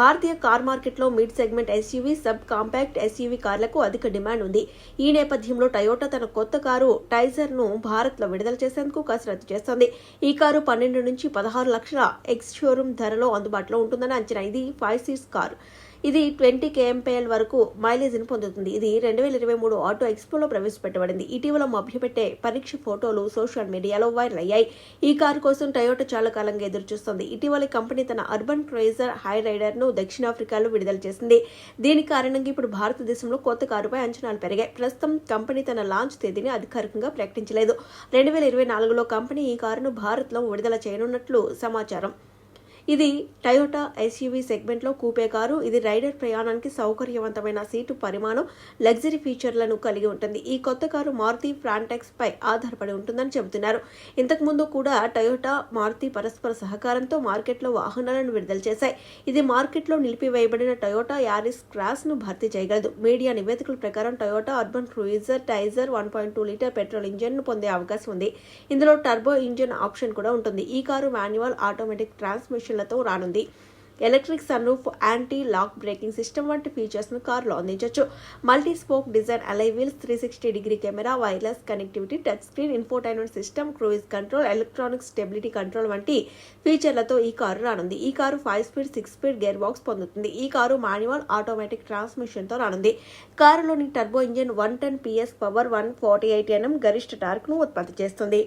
భారతీయ car మార్కెట్లో mid segment SUV sub compact SUV కార్లకు అధిక demand ఉంది. ఈ నేపథ్యంలో టయోటా తన కొత్త కారు టైజర్ను ను విడుదల చేసేందుకు కసరత్తు చేస్తోంది. ఈ కారు పన్నెండు నుంచి పదహారు లక్షల ఎక్స్ షోరూమ్ ధరలో అందుబాటులో ఉంటుందని అంచనా. ఇది ఫైవ్ సీట్స్ కారు. ఇది ట్వంటీ కేఎంపీఎల్ వరకు మైలేజీని పొందుతుంది. ఇది రెండు వేల ఇరవై మూడు ఆటో ఎక్స్పోలో ప్రవేశపెట్టబడింది. ఇటీవల మభ్యపెట్టే పరీక్ష ఫోటోలు సోషల్ మీడియాలో వైరల్ అయ్యాయి. ఈ కారు కోసం టయోటా చాలా కాలంగా ఎదురుచూస్తోంది. ఇటీవల కంపెనీ తన అర్బన్ క్రైజర్ హై రైడర్ను దక్షిణాఫ్రికాలో విడుదల చేసింది. దీని కారణంగా ఇప్పుడు భారతదేశంలో కొత్త కారుపై అంచనాలు పెరిగాయి. ప్రస్తుతం కంపెనీ తన లాంచ్ తేదీని అధికారికంగా ప్రకటించలేదు. రెండు వేల ఇరవై నాలుగులో కంపెనీ ఈ కారును భారత్లో విడుదల చేయనున్నట్లు సమాచారం. ఇది టయోటా ఎస్యూవీ సెగ్మెంట్లో కూపే కారు. ఇది రైడర్ ప్రయాణానికి సౌకర్యవంతమైన సీటు పరిమాణం లగ్జరీ ఫీచర్లను కలిగి ఉంటుంది. ఈ కొత్త కారు మారుతి ఫ్రాంటెక్స్ పై ఆధారపడి ఉంటుందని చెబుతున్నారు. ఇంతకు ముందు కూడా టయోటా మారుతి పరస్పర సహకారంతో మార్కెట్లో వాహనాలను విడుదల చేశాయి. ఇది మార్కెట్లో నిలిపివేయబడిన టయోటా యారిస్ క్రాస్ను భర్తీ చేయగలదు. మీడియా నివేదికల ప్రకారం Toyota Urban Cruiser Taisor one point two litre petrol ఇంజిన్ను పొందే అవకాశం ఉంది. ఇందులో టర్బో ఇంజిన్ ఆప్షన్ కూడా ఉంటుంది. ఈ కారు మాన్యువల్ ఆటోమేటిక్ ట్రాన్స్మిషన్ ఆప్షన్లతో రానుంది. Electric sunroof anti lock braking system వంటి ఫీచర్స్ను కారులో అందించవచ్చు multi spoke design alloy wheels three sixty degree camera wireless connectivity touch screen infotainment system cruise control electronic stability control వంటి ఫీచర్లతో ఈ కారు రానుంది. ఈ car five speed six speed gear box పొందుతుంది. ఈ కారు మాన్యువల్ ఆటోమేటిక్ ట్రాన్స్మిషన్తో రానుంది. కారులోని turbo engine one ten PS power one forty eight NM గరిష్ట టార్క్ను ఉత్పత్తి చేస్తుంది.